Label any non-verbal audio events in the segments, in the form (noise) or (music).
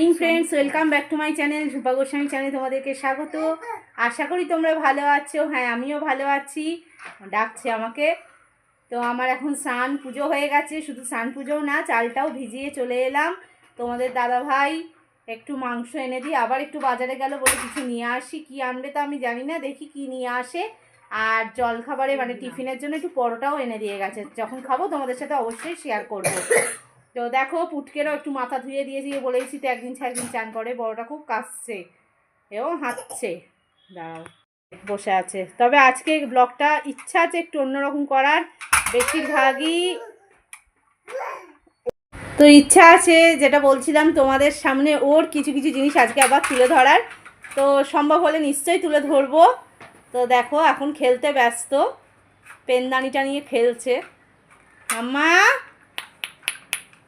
Morning friends welcome back to my channel Jhupa Goswami চ্যানেলে তোমাদেরকে স্বাগত। আশা করি তোমরা ভালো আছো। হ্যাঁ আমিও ভালো আছি। ডাকছে আমাকে। তো আমার এখন স্নান পুজো হয়ে গেছে, শুধু স্নান পুজোও না, চালটাও ভিজিয়ে চলে এলাম। তোমাদের দাদা ভাই, একটু মাংস এনে দিই, আবার একটু বাজারে গেল বলে কিছু নিয়ে আসি। কি আনবে তো আমি জানি না, দেখি কি নিয়ে আসে। আর জল খাবারে মানে টিফিনের জন্য একটু পরোটাও এনে দিয়ে গেছে। যখন খাব তোমাদের সাথে অবশ্যই শেয়ার করব। তো দেখো পুটকেরও একটু মাথা ধুয়ে দিয়েছি বলেছি তো একদিন ছাড় একদিন চান করে, বড়টা খুব কাশছে, এও হাঁটছে। দাঁড়াও, বসে আছে। তবে আজকে ব্লগটা ইচ্ছা আছে একটু অন্যরকম করার, বেশিরভাগই তো ইচ্ছা আছে, যেটা বলছিলাম তোমাদের সামনে ওর কিছু কিছু জিনিস আজকে আবার তুলে ধরার। তো সম্ভব হলে নিশ্চয়ই তুলে ধরবো। তো দেখো, এখন খেলতে ব্যস্ত, পেনদানিটা নিয়ে খেলছে। আম্মা!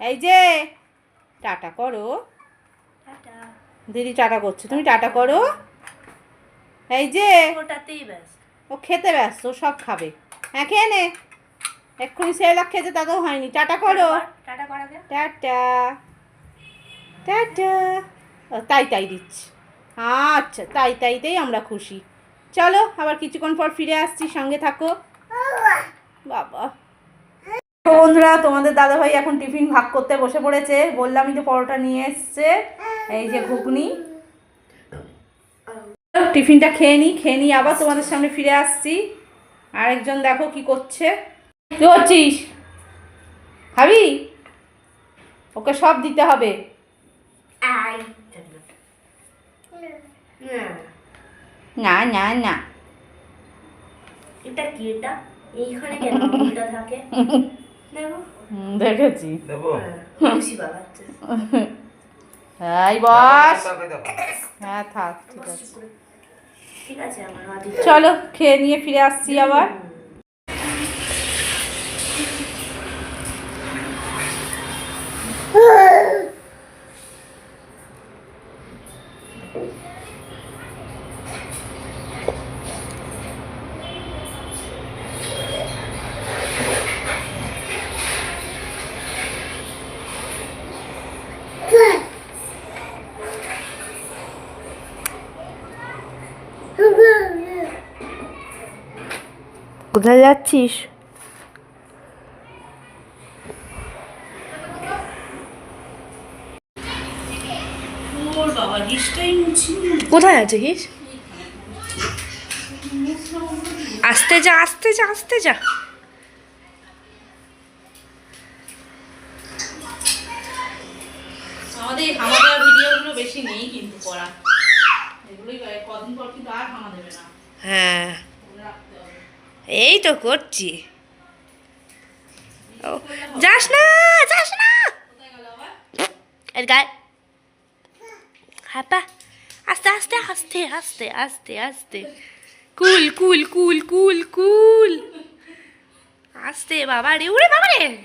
এই যে টাটা করো। দিদি টাটা করছে তুমি টাটা করো। এই যে ও খেতে ব্যস্ত ও সব খাবে। হ্যাঁ খেয়ে নে। এক্ষুনি সেলাক খেতে তাতেও হয়নি। টাটা করো। টাটা টাটা। তাই তাই দিচ্ছি। আচ্ছা তাই তাইতেই আমরা খুশি। চলো আবার কিছুক্ষণ পর ফিরে আসছি সঙ্গে থাকো। বাবা। বন্ধুরা তোমাদের দাদাভাই এখন টিফিন ভাগ করতে বসে পড়েছে। বললামই তো পরোটা নিয়ে এসছে এই যে ঘুগনি। টিফিনটা খেয়ে নিই খেয়ে নিই আবার তোমাদের সামনে ফিরে আসছি। আরেকজন দেখো কি করছে। কি করছিস? খাবি ওকে সব দিতে হবে। না না না। এটা কি এটা? এইখানে কেন থাকে? (laughs) দেখেছি। হ্যাঁ খুশি বস। হ্যাঁ থাক ঠিক আছে। চলো খেয়ে নিয়ে ফিরে আসছি আবার। কোথায় যাচ্ছিস? কোথায় আছে কিস আস্তে যা আসতে যা আসতে যা। আমাদের ভিডিওগুলো বেশি নেই কিন্তু করা। এগুলোই কদিন পর কিন্তু আর হামা দেবে না। হ্যাঁ। এই তো করছি। ও, যাস না যাস না। এর গায়ে। হাপা আস্তে আস্তে আস্তে আস্তে আস্তে আস্তে। কুল কুল কুল কুল কুল। আস্তে বাবা রে উড়ে বাবা রে।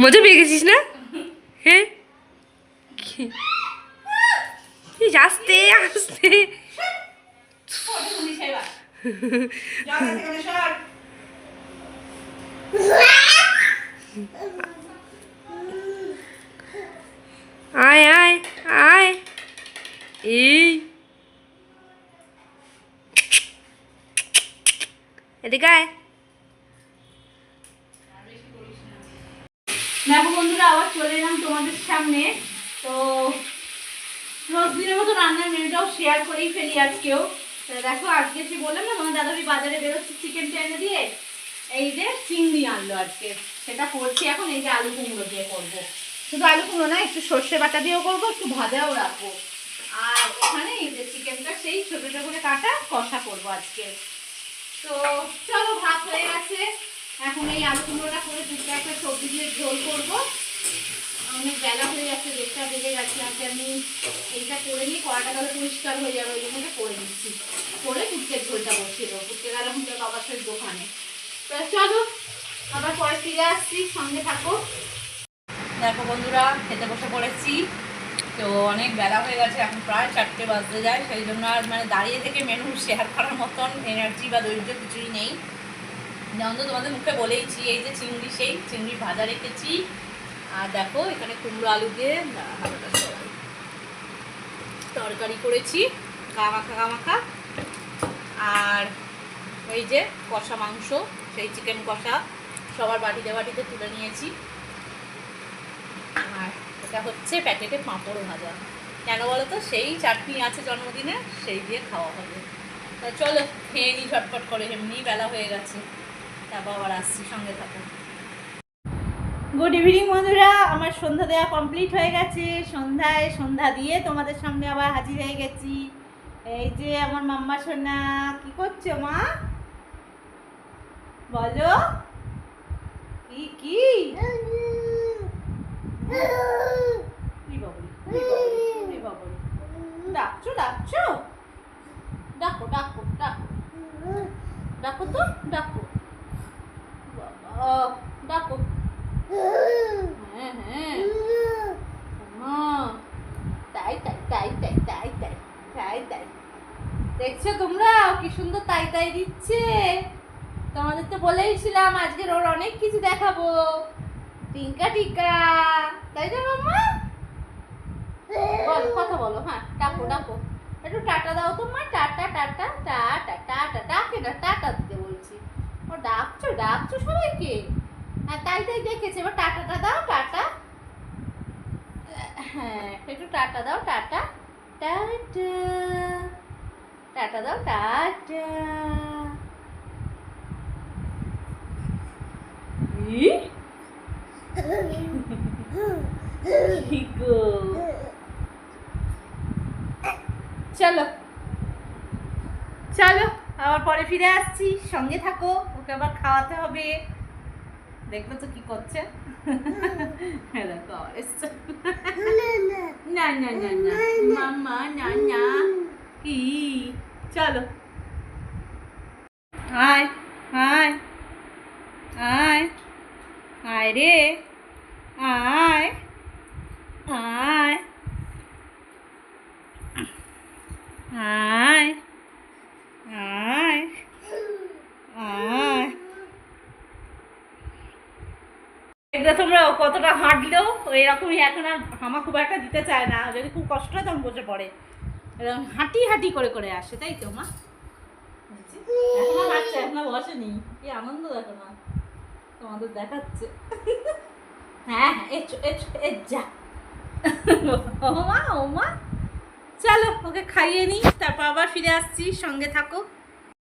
মজা পেয়ে গেছিস না? হ্যাঁ? আস্তে আস্তে। (laughs) আয় আয় আয়। এই। এদিকে আয়। দেখো বন্ধুরা, আবার চলে এলাম তোমাদের সামনে। তো রোজ দিনের মতো রান্নার মেনুটাও শেয়ার করেই ফেলি আজকেও। দেখো, আজকে সে বললাম না তোমার দাদাবি বাজারে বেরোচ্ছে চিকেন টেনে দিয়ে। এই যে চিংড়ি আনলো আজকে। সেটা করছি এখন, এই যে আলু কুমড়ো দিয়ে করব। শুধু আলু কুমড়ো না, একটু সর্ষে বাটা দিয়েও করব, একটু ভাজাও রাখব। আর এখানে এই যে চিকেনটা, সেই ছোটো ছোটো করে কাটা কষা করব আজকে। তো চলো, ভাত হয়ে গেছে। এখন এই আলু কুমড়োটা করে দুটো একটা সবজি দিয়ে ঝোল করব। অনেক বেলা হয়ে যাচ্ছে দেড়টা বেজে গেছে, আজকে আমি এইটা করে নিই, কড়াটা তাহলে পরিষ্কার হয়ে যাবে, ওই জন্য করে নিচ্ছি। করে পুটকের ঝোলটা বসিয়ে দেবো পুটকে গেলাম তো বাবার সাথে দোকানে। চলো আবার পরে ফিরে আসছি, সঙ্গে থাকো। দেখো বন্ধুরা, খেতে বসে পড়েছি। তো অনেক বেলা হয়ে গেছে, এখন প্রায় চারটে বাজতে যায়, সেই জন্য আর মানে দাঁড়িয়ে থেকে মেনু শেয়ার করার মতন এনার্জি বা ধৈর্য কিছুই নেই। যেমন তো তোমাদের মুখে বলেইছি, এই যে চিংড়ি সেই, চিংড়ি ভাজা রেখেছি। আর দেখো, এখানে কুমড়ো আলু দিয়ে। তরকারি করেছি কামাখা কামাখা আর ওই যে কষা মাংস, সেই চিকেন কষা সবার বাটিতে বাটিতে তুলে নিয়েছি। আর এটা হচ্ছে প্যাকেটে পাঁপড় ভাজা। কেন বলো তো সেই চাটনি আছে জন্মদিনে, সেই দিয়ে খাওয়া হবে। তা চলো, খেয়ে নিই ঝটপট করে এমনি বেলা হয়ে গেছে। তারপর আবার আসছি, সঙ্গে থাকো। গুড ইভিনিং বন্ধুরা। আমার সন্ধ্যা দেওয়া কমপ্লিট হয়ে গেছে। সন্ধ্যায় সন্ধ্যা দিয়ে তোমাদের সামনে আবার হাজির হয়ে গেছি। এই যে আমার মাম্মা সোনা, কি করছ মা? বলো। কি কি? ডাকছো ডাকছো? ডাকো ডাকো ডাকো। ডাকো তো, ডাকো। ডাকো। তাই তাই দিচ্ছে। তোমাদের তো বলেইছিলাম আজকের ওর অনেক কিছু দেখাবো। টিঙ্কা টিকা তাই না মাম্মা? বলো, কথা বলো হ্যাঁ ডাকো ডাকো। একটু টাটা দাও তো মা, টাটা টাটা টাটা টাটা ডাকে না টাটা দিতে বলছি। ও, ডাকছো ডাকছো সবাইকে? হ্যাঁ তাই তাই দেখেছে, এবার টাটাটা দাও, টাটা। হ্যাঁ একটু টাটা দাও, টাটা টাটা। টাটা দাও টাটা? চলো চলো আবার পরে ফিরে আসছি সঙ্গে থাকো ওকে আবার খাওয়াতে হবে দেখল তো কি করছে হ্যাঁ না না না না মাম্মা না না কি চলো। আয় আয় আয় আয় রে আয় আয় আয় আয় এটা তোমরা কতটা হাঁটলেও এরকমই এখন আর হামা খুব একটা দিতে চায় না। যদি খুব কষ্ট হয় তখন বসে পড়ে। এরকম হাঁটি হাঁটি করে করে আসে, তাই তো মা? এখনও হাঁটছে এখনও বসেনি। কি আনন্দ দেখো না, তোমাদের দেখাচ্ছে। হ্যাঁ হ্যাঁ যা ও মা ও মা চলো, ওকে খাইয়ে নিই, তারপর আবার ফিরে আসছি, সঙ্গে থাকো।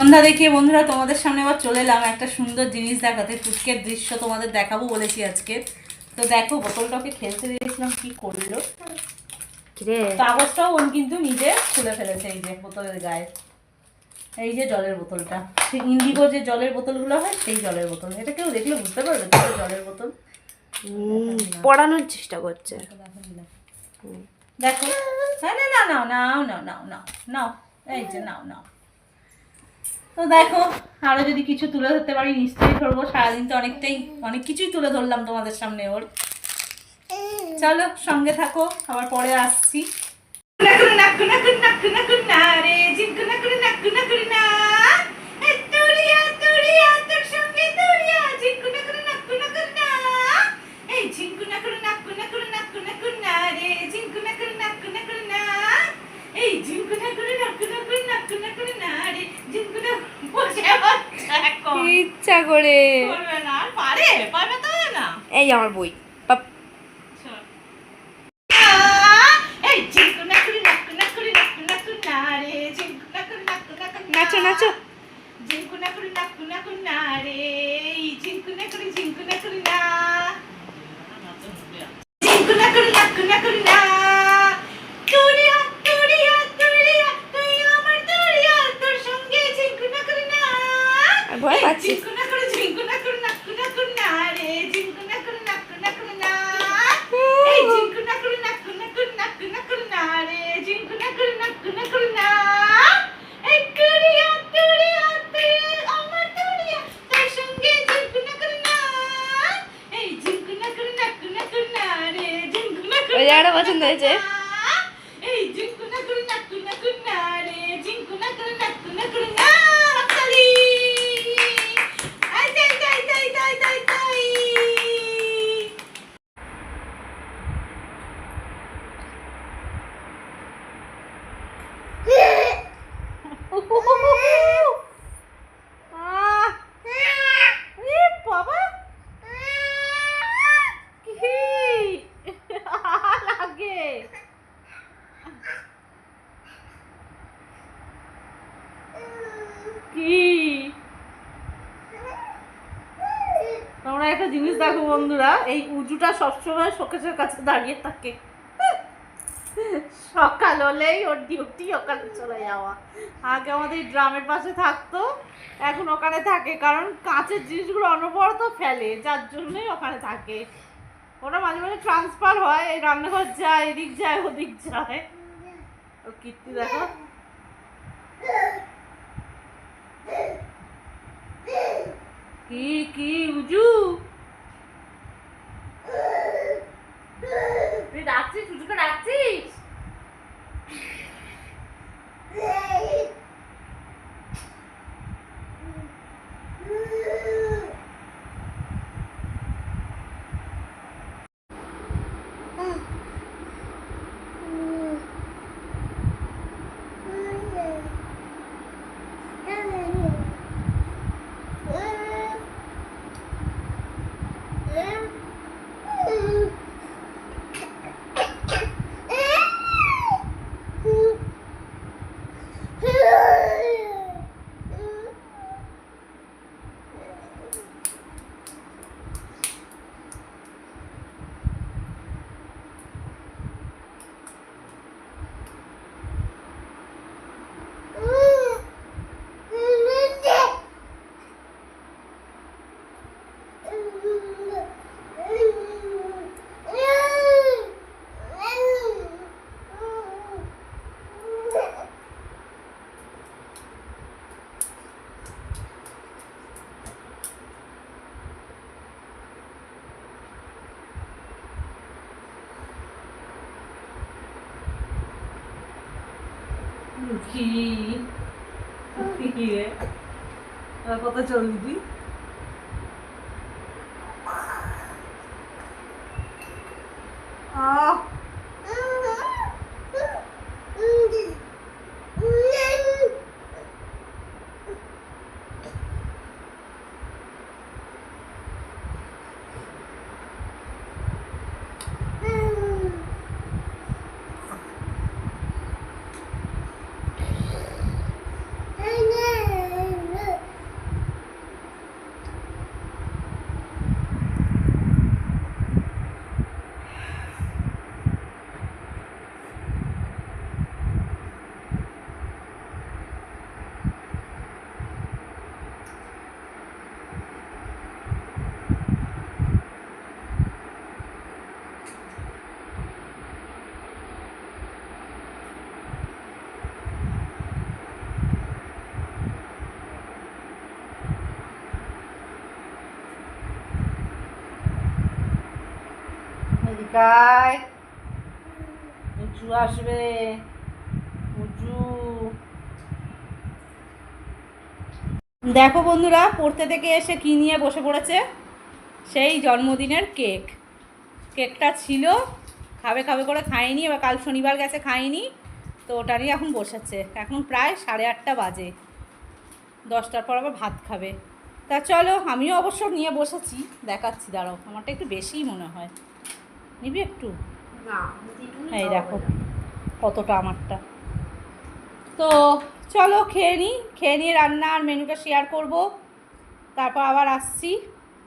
সন্ধ্যা দেখে বন্ধুরা, তোমাদের সামনে আবার চলে এলাম। একটা সুন্দর জিনিস দেখাতে ফুটকের দৃশ্য তোমাদের দেখাবো বলেছি আজকে। তো দেখো বোতলটাকে খেলতে দিয়েছিলাম, কি করল? কিরে? কাগজটাও ওন কিন্তু নিজে খুলে ফেলেছে এই যে বোতলের গায়ে। এই যে জলের বোতলটা। সেই ইন্ডিগো যে জলের বোতলগুলো হয় সেই জলের বোতল। এটা কেউ দেখলে বুঝতে পারবে তো জলের বোতল। পড়ানোর চেষ্টা করছে। দেখো। হ্যাঁ না না নাও নাও নাও নাও নাও নাও। এই যে নাও নাও। তো দেখো আরও যদি কিছু তুলে ধরতে পারি নিশ্চয়ই ধরবো। সারাদিন তো অনেকটাই অনেক কিছুই তুলে ধরলাম তোমাদের সামনে ওর। চলো সঙ্গে থাকো, আবার পরে আসছি। ইচ্ছা করে পারে পারবে তো না এই আমার বই। নাচো নাচো। ঝিঙ্কুনা করে নাকুনা কুনা রে ঝিঙ্কুনা করে ঝিঙ্কুনা করে না। ঝিঙ্কুনা করে নাকুনা করে না। ভয় পাচ্ছি উজুটা সবসময় শোকেশের কাছে দাঁড়িয়ে থাকে। সকাল হলেই ওর ডিউটি ওখানে চলে যাওয়া। আগে আমাদের ড্রামের পাশে থাকতো, এখন ওখানে থাকে, কারণ কাঁচের জিনিসগুলো অনবরত ফেলে, যার জন্যই ওখানে থাকে। ওরা মাঝে মাঝে ট্রান্সফার হয়, এই রান্নাঘর যায়, এদিক যায়, ওদিক যায়। ও কীর্তি দেখো। কি কি, উজু তুই ডাকছিস উজুকে ডাকছিস কি কি রে আর কত এদিকায় উঁচু আসবে। উঁচু দেখো বন্ধুরা পড়তে থেকে এসে কি নিয়ে বসে পড়েছে? সেই জন্মদিনের কেক। কেকটা ছিল খাবে খাবে করে খায়নি এবার কাল শনিবার গেছে খায়নি তো ওটা নিয়ে এখন বসেছে। এখন প্রায় সাড়ে আটটা বাজে। দশটার পর আবার ভাত খাবে। তা চলো আমিও অবশ্য নিয়ে বসেছি দেখাচ্ছি দাঁড়াও আমারটা একটু বেশিই মনে হয়। নিবি একটু? এই দেখো কতটা আমারটা। তো চলো খেয়ে নিই খেয়ে নিয়ে রান্না আর মেনুটা শেয়ার করব। তারপর আবার আসছি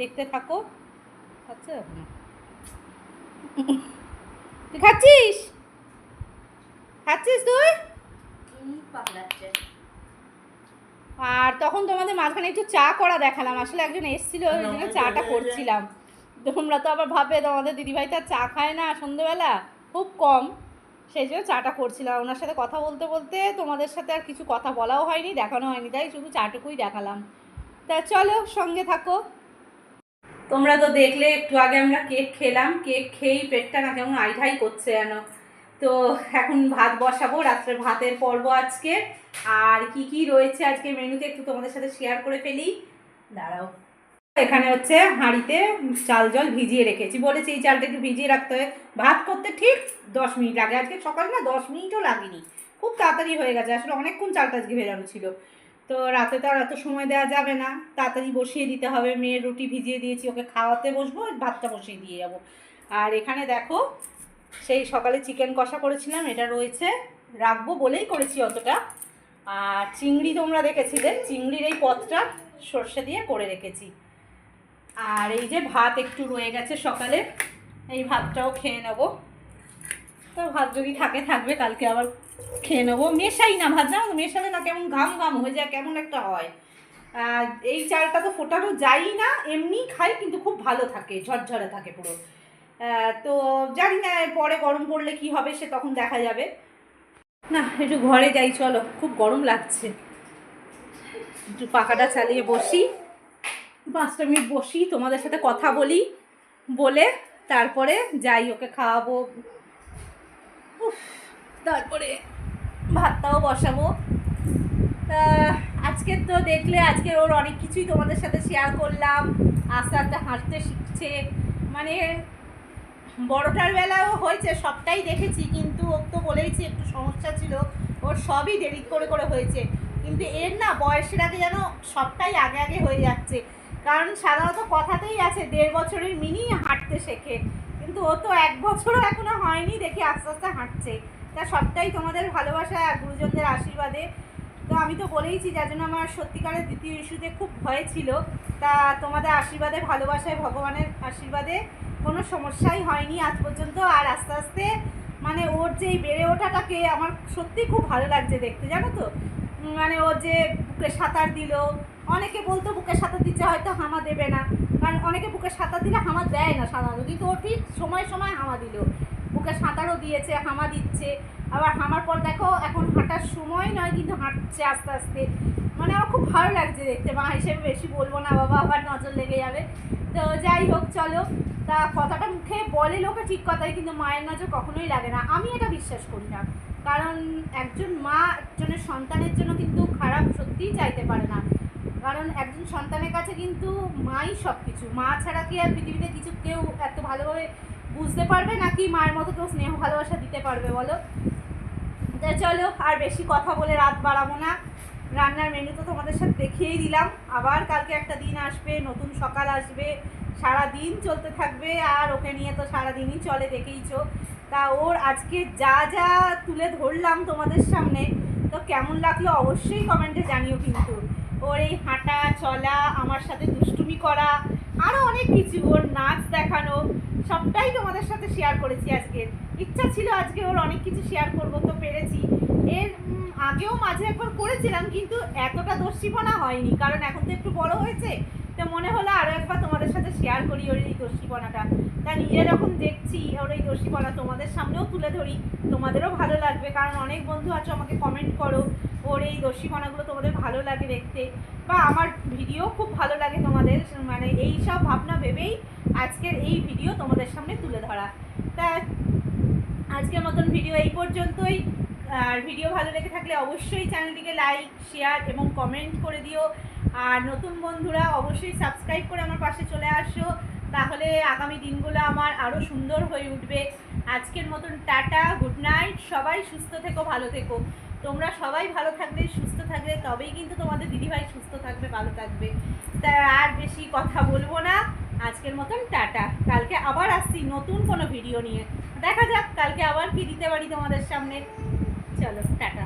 দেখতে থাকো। আচ্ছা তুই খাচ্ছিস? খাচ্ছিস তুই? আর তখন তোমাদের মাঝখানে একটু চা করা দেখালাম আসলে একজন এসেছিল ওই জন্য চাটা করছিলাম। তোমরা তো আবার ভাবে তোমাদের দিদিভাই তো চা খায় না সন্ধ্যেবেলা খুব কম। সেই জন্য চাটা করছিলাম ওনার সাথে কথা বলতে বলতে তোমাদের সাথে আর কিছু কথা বলাও হয়নি, দেখানো হয়নি, তাই শুধু চাটুকুই দেখালাম। তা চলো, সঙ্গে থাকো। তোমরা তো দেখলে, একটু আগে আমরা কেক খেলাম, কেক খেয়েই পেটটা না কেমন আইঢাই করছে যেন। তো এখন ভাত বসাবো, রাত্রে ভাতের পর্ব আজকে। আর কি কি রয়েছে আজকে মেনুতে একটু তোমাদের সাথে শেয়ার করে ফেলি। দাঁড়াও। এখানে হচ্ছে হাঁড়িতে চাল জল ভিজিয়ে রেখেছি। বলেছি, এই চালটা একটু ভিজিয়ে রাখতে হয় ভাত করতে ঠিক দশ মিনিট লাগে। আজকে সকালে না দশ মিনিটও লাগেনি। খুব তাড়াতাড়ি হয়ে গেছে। আসলে অনেকক্ষণ চালটা আজকে ভেজানো ছিল। তো রাতে তো আর এত সময় দেওয়া যাবে না। তাড়াতাড়ি বসিয়ে দিতে হবে। মেয়ের রুটি ভিজিয়ে দিয়েছি। ওকে খাওয়াতে বসবো ভাতটা বসিয়ে দিয়ে যাব। আর এখানে দেখো, সেই সকালে চিকেন কষা করেছিলাম। এটা রয়েছে। রাখব বলেই করেছি অতটা। আর চিংড়ি তোমরা দেখেছিলে? চিংড়ির এই পথটা সর্ষে দিয়ে করে রেখেছি। আর এই যে ভাত একটু রয়ে গেছে সকালে, এই ভাতটাও খেয়ে নেব। তো ভাত যদি থাকে, থাকবে, কালকে আবার খেয়ে নেব। মেশাই না ভাত না মেশালে না কেমন ঘাম ঘাম হয়ে যায়, কেমন একটা হয়। এই চালটা তো ফোটানো যায়ই না, এমনি খাই কিন্তু খুব ভালো থাকে, ঝরঝরে থাকে পুরো। তো জানি না, পরে গরম পড়লে কি হবে সে তখন দেখা যাবে। না, একটু ঘরে যাই, চলো, খুব গরম লাগছে। একটু পাখাটা চালিয়ে বসি। পাঁচটা মিনিট বসি, তোমাদের সাথে কথা বলি, বলে তারপরে যাই ওকে খাওয়াবো। তারপরে ভাতটাও বসাবো। আজকে তো দেখলে আজকে ওর অনেক কিছুই তোমাদের সাথে শেয়ার করলাম। আস্তে আস্তে হাঁটতে শিখছে। মানে বড়টার বেলাও হয়েছে, সবটাই দেখেছি, কিন্তু ওর তো বলেইছি একটু সমস্যা ছিল। ওর সবই দেরি করে করে হয়েছে। কিন্তু এর না বয়সের আগে যেন সবটাই আগে আগে হয়ে যাচ্ছে। কারণ সাধারণত কথাতেই আছে, দেড় বছরের মিনি হাঁটতে শেখে। কিন্তু ও তো এক বছরও এখনও হয়নি, দেখি আস্তে আস্তে হাঁটছে। তা সবটাই তোমাদের ভালোবাসা আর গুরুজনদের আশীর্বাদে। তো আমি তো বলেইছি, যার জন্য আমার সত্যিকারের দ্বিতীয় ইস্যুতে খুব ভয় ছিল। তা তোমাদের আশীর্বাদে, ভালোবাসায়, ভগবানের আশীর্বাদে কোনো সমস্যাই হয়নি আজ পর্যন্ত। আর আস্তে আস্তে মানে ওর যে বেড়ে ওঠাটাকে আমার সত্যি খুব ভালো লাগছে দেখতে, জানো তো? মানে ও যে সাঁতার দিল অনেকে বলতো বুকে সাঁতার দিচ্ছে হয়তো হামা দেবে না। কারণ অনেকে বুকে সাঁতার দিলে হামা দেয় না সাধারণত। কিন্তু ও ঠিক সময় সময় হামা দিল। বুকে সাঁতারও দিয়েছে, হামা দিচ্ছে। আবার হামার পর দেখো, এখন হাঁটার সময় নয়, কিন্তু হাঁটছে আস্তে আস্তে। মানে আমার খুব ভালো লাগছে দেখতে। মা হিসেবে বেশি বলব না, বাবা আবার নজর লেগে যাবে। তো যাই হোক, চলো। তা কথাটা মুখে বলে লোকে ঠিক কথাই, কিন্তু মায়ের নজর কখনোই লাগে না। আমি এটা বিশ্বাস করি না। কারণ একজন মা একজনের সন্তানের জন্য কিন্তু খারাপ সত্যিই চাইতে পারে না। কারণ একজন সন্তানের কাছে কিন্তু মাই সব কিছু মা ছাড়া কি আর পৃথিবীতে কিছু কেউ এত ভালোভাবে বুঝতে পারবে নাকি মায়ের মতো কেউ স্নেহ ভালোবাসা দিতে পারবে বলো? তা চলো, আর বেশি কথা বলে রাত বাড়াবো না। রান্নার মেনু তো তোমাদের সাথে দেখিয়েই দিলাম। আবার কালকে একটা দিন আসবে, নতুন সকাল আসবে সারা দিন চলতে থাকবে, আর ওকে নিয়ে তো সারা দিনই চলে দেখেইছো। তা ওর আজকে যা যা তুলে ধরলাম তোমাদের সামনে, তো কেমন লাগল অবশ্যই কমেন্টে জানিও কিন্তু। ওর এই হাঁটা, চলা, আমার সাথে দুষ্টুমি করা আরও অনেক কিছু, ওর নাচ দেখানো, সবটাই তোমাদের সাথে শেয়ার করেছি আজকে। ইচ্ছা ছিল আজকে ওর অনেক কিছু শেয়ার করব, তো পেরেছি। এর আগেও মাঝে একবার করেছিলাম, কিন্তু এতটা দস্যিপনা হয়নি, কারণ এখন তো একটু বড় হয়েছে, তো মনে হলো আরও একবার তোমাদের সাথে শেয়ার করি ওর এই দস্যিপনাটা তা নিজে যখন দেখছি, ওর এই দস্যিপনা তোমাদের সামনেও তুলে ধরি, তোমাদেরও ভালো লাগবে। কারণ অনেক বন্ধু আছে, আমাকে কমেন্ট করো, ওর এই দস্যিপনাগুলো তোমাদের ভালো লাগে দেখতে। বা আমার ভিডিও খুব ভালো লাগে তোমাদের মানে এই সব ভাবনা ভেবেই আজকের এই ভিডিও তোমাদের সামনে তুলে ধরা। তা আজকের মতন ভিডিও এই পর্যন্তই। আর ভিডিও ভালো লেগে থাকলে অবশ্যই চ্যানেলটিকে লাইক শেয়ার এবং কমেন্ট করে দিও। আর নতুন বন্ধুরা অবশ্যই সাবস্ক্রাইব করে আমার পাশে চলে আসো। তাহলে আগামী দিনগুলো আমার আরও সুন্দর হয়ে উঠবে। আজকের মতন টাটা গুড নাইট সবাই সুস্থ থেকো, ভালো থেকো। তোমরা সবাই ভালো থাকবে, সুস্থ থাকবে, তবেই কিন্তু তোমাদের দিদিভাই সুস্থ থাকবে, ভালো থাকবে। তা আর বেশি কথা বলব না। আজকের মতন টাটা। কালকে আবার আসছি নতুন কোনো ভিডিও নিয়ে। দেখা যাক, কালকে আবার কি দিতে পারি তোমাদের সামনে। চলো, টাটা।